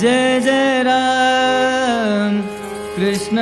जय जय राम कृष्ण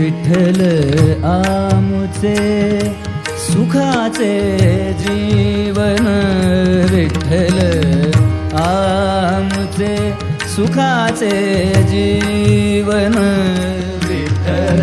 विठ्ठल आमचे सुखाचे जीवन विठ्ठल आमचे सुखाचे जीवन विठ्ठल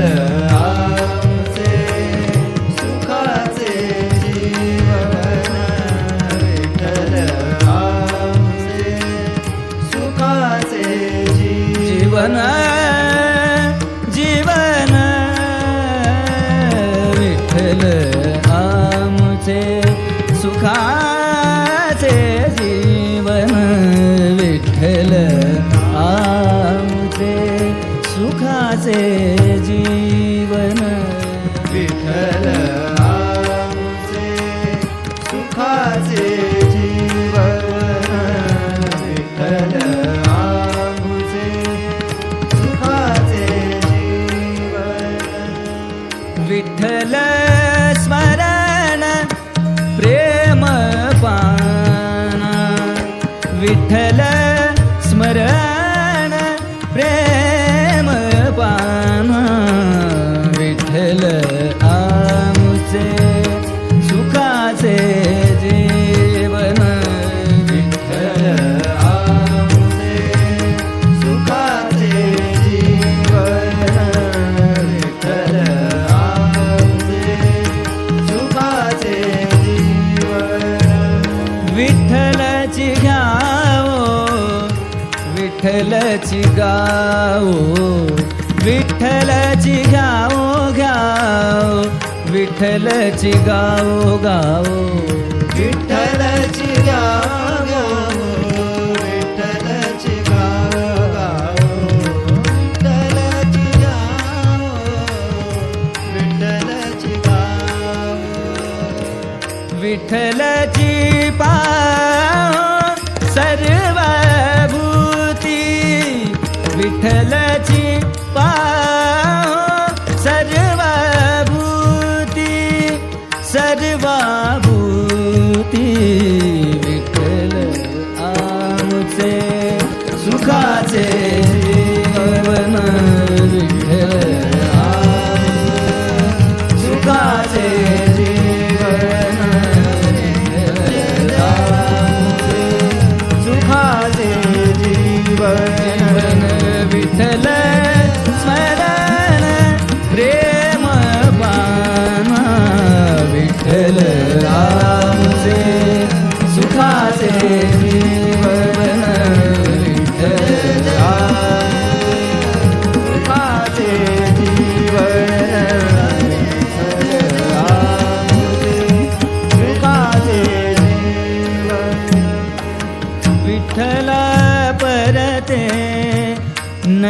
आमचे जीवन विठ्ठल आमचे सुखाचे जीवन विठ्ठल आमचे सुखाचे जीवन विठ्ठल स्मरण प्रेम पाना विठ्ठल विठ्ठलची गाओ विठ्ठलची गाओ गाओ विठ्ठलची गाओ गाओ विठ्ठलची गाओ विठ्ठल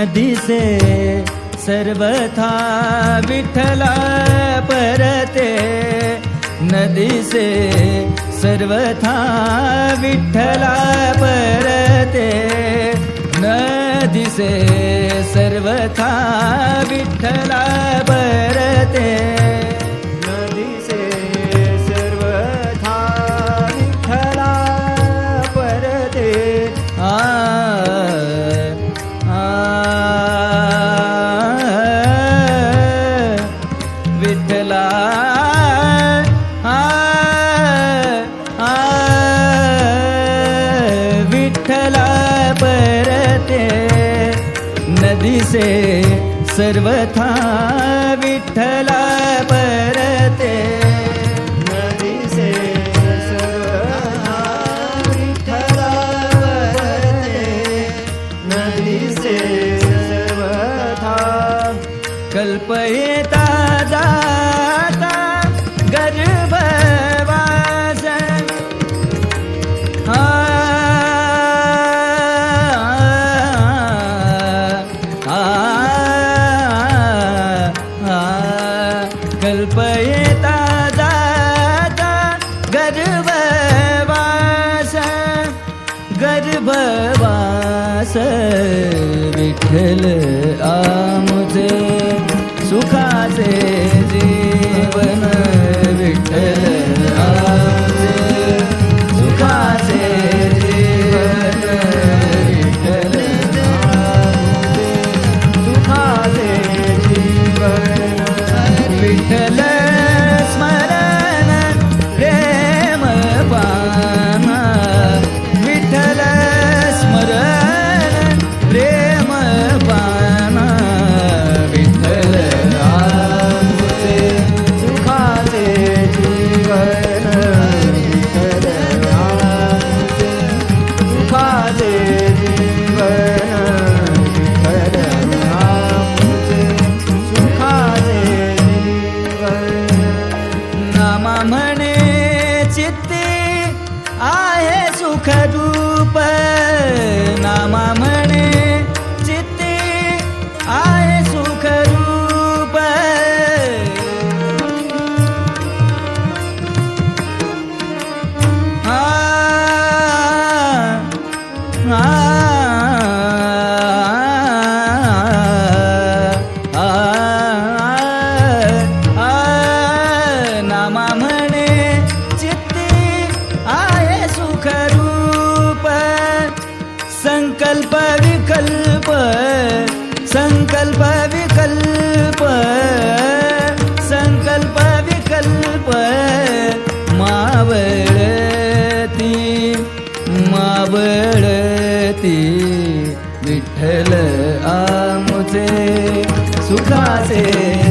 दिसे सर्वथा विठ्ठला परते। न दिसे सर्वथा विठ्ठला परते। न दिसे सर्वथा विठ्ठला परते। सर्वथा विठ्ठला पर विठ्ठल आमचे सुखाचे जीवन Vitthal. su clase, su clase.